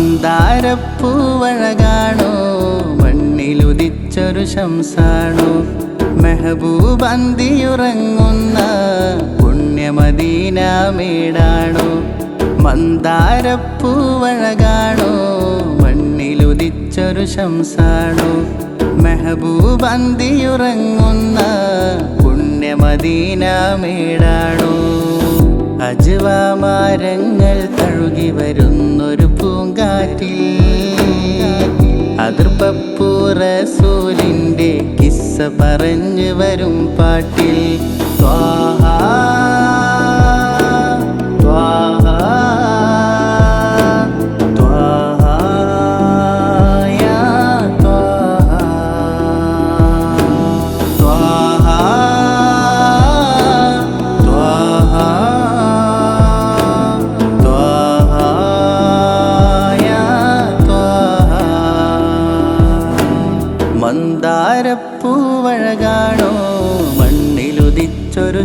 മന്ദാരപ്പൂവഴകാണോ മണ്ണിലുദിച്ചൊരു ശംസാണോ? മെഹബൂബന്തിയുറങ്ങുന്ന പുണ്യമദീനാമേടാണോ? മന്ദാരപ്പൂവഴകാണോ മണ്ണിലുദിച്ചൊരു ശംസാണോ? മെഹബൂബന്തിയുറങ്ങുന്ന പുണ്യമദീനാമേടാണോ? അജുവാമാരങ്ങൾ തഴുകി വരുന്നൊരു അതിർപ്പപ്പൂറ അതിർപ്പൂറസൂലിന്റെ കിസ്സ പറഞ്ഞു വരും പാട്ടിൽ.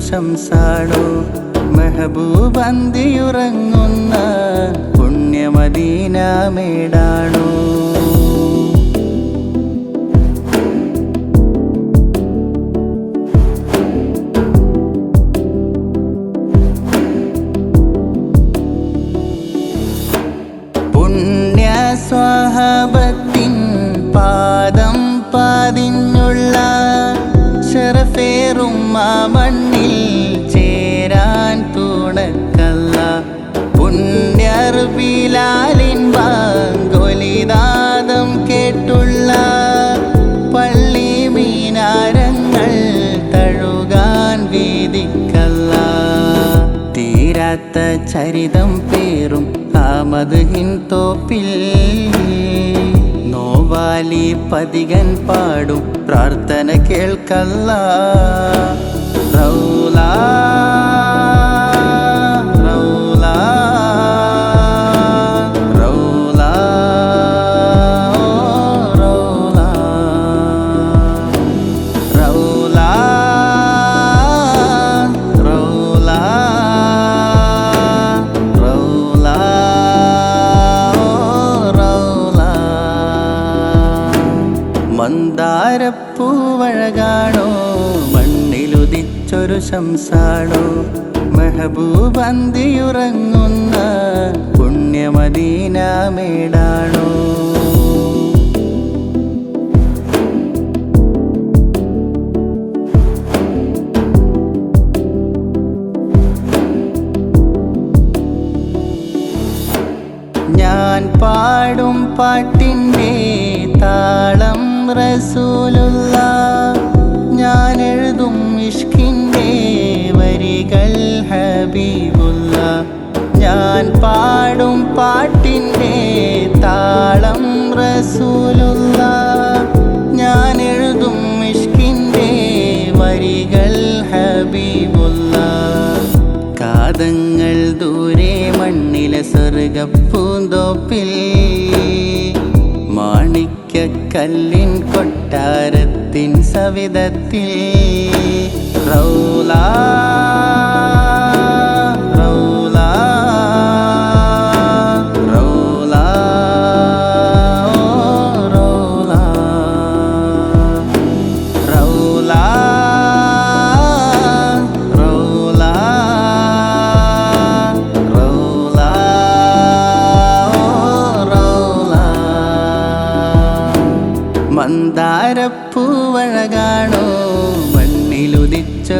ശംസാണോ. മെഹബൂബന്തിയുറങ്ങുന്ന പുണ്യമദീനാമേടാണോ. പുണ്യ സ്വഹബത്തിൻ പാദം പാതിഞ്ഞുള്ള ഷറഫേറും ആ തീരാത്ത ചരിതം പേറും ആമദ്ഹിൻ തോപ്പിൽ. നോവാലി പതികൻ പാടും പ്രാർത്ഥന കേൾക്കല്ല. റൗല മന്ദാരപ്പൂവഴകാണോ മണ്ണിലുദിച്ചൊരു ശംസാണോ? മെഹബൂബന്തിയുറങ്ങുന്ന പുണ്യമദീനാമേടാണോ? ഞാൻ പാടും പാട്ടിന്റെ താളം റസൂലുള്ള ഞാൻ എഴുതും ഇഷ്കിന്റെ വരികൾ ഹബീബുള്ള. ഞാൻ പാടും പാട്ടിന്റെ താളം റസൂലുള്ള. ഞാൻ എഴുതും ഇഷ്കിന്റെ വരികൾ ഹബീബുള്ള. കാതങ്ങൾ ദൂരെ മണ്ണിലെ സ്വർഗപ്പൂന്തോപ്പിൽ മാണിക്യക്കല്ലിൻ കൊട്ടാരത്തിൻ സവിധത്തിൽ റൗല റൗല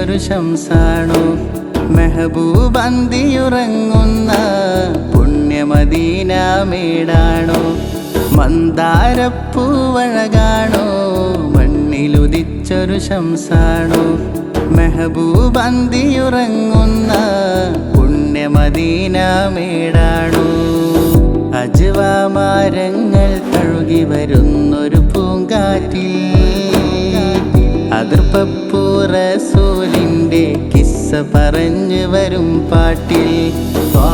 മണ്ണിലുദിച്ചൊരു ശംസാണോ. മെഹബൂബന്തിയുറങ്ങുന്ന പുണ്യമദീനാമേടാണോ. മന്ദാരപ്പൂവഴകാണോ. മണ്ണിലുദിച്ചൊരു ശംസാണോ. മെഹബൂബന്തിയുറങ്ങുന്ന പുണ്യമദീനാമേടാണോ. അജുവാമാരങ്ങൾ തഴുകി വരുന്നൊരു പൂങ്കാറ്റിൽ അതിർപ്പൂറസൂലിന്റെ കിസ്സ പറഞ്ഞു വരും പാട്ടിൽ ത്വാ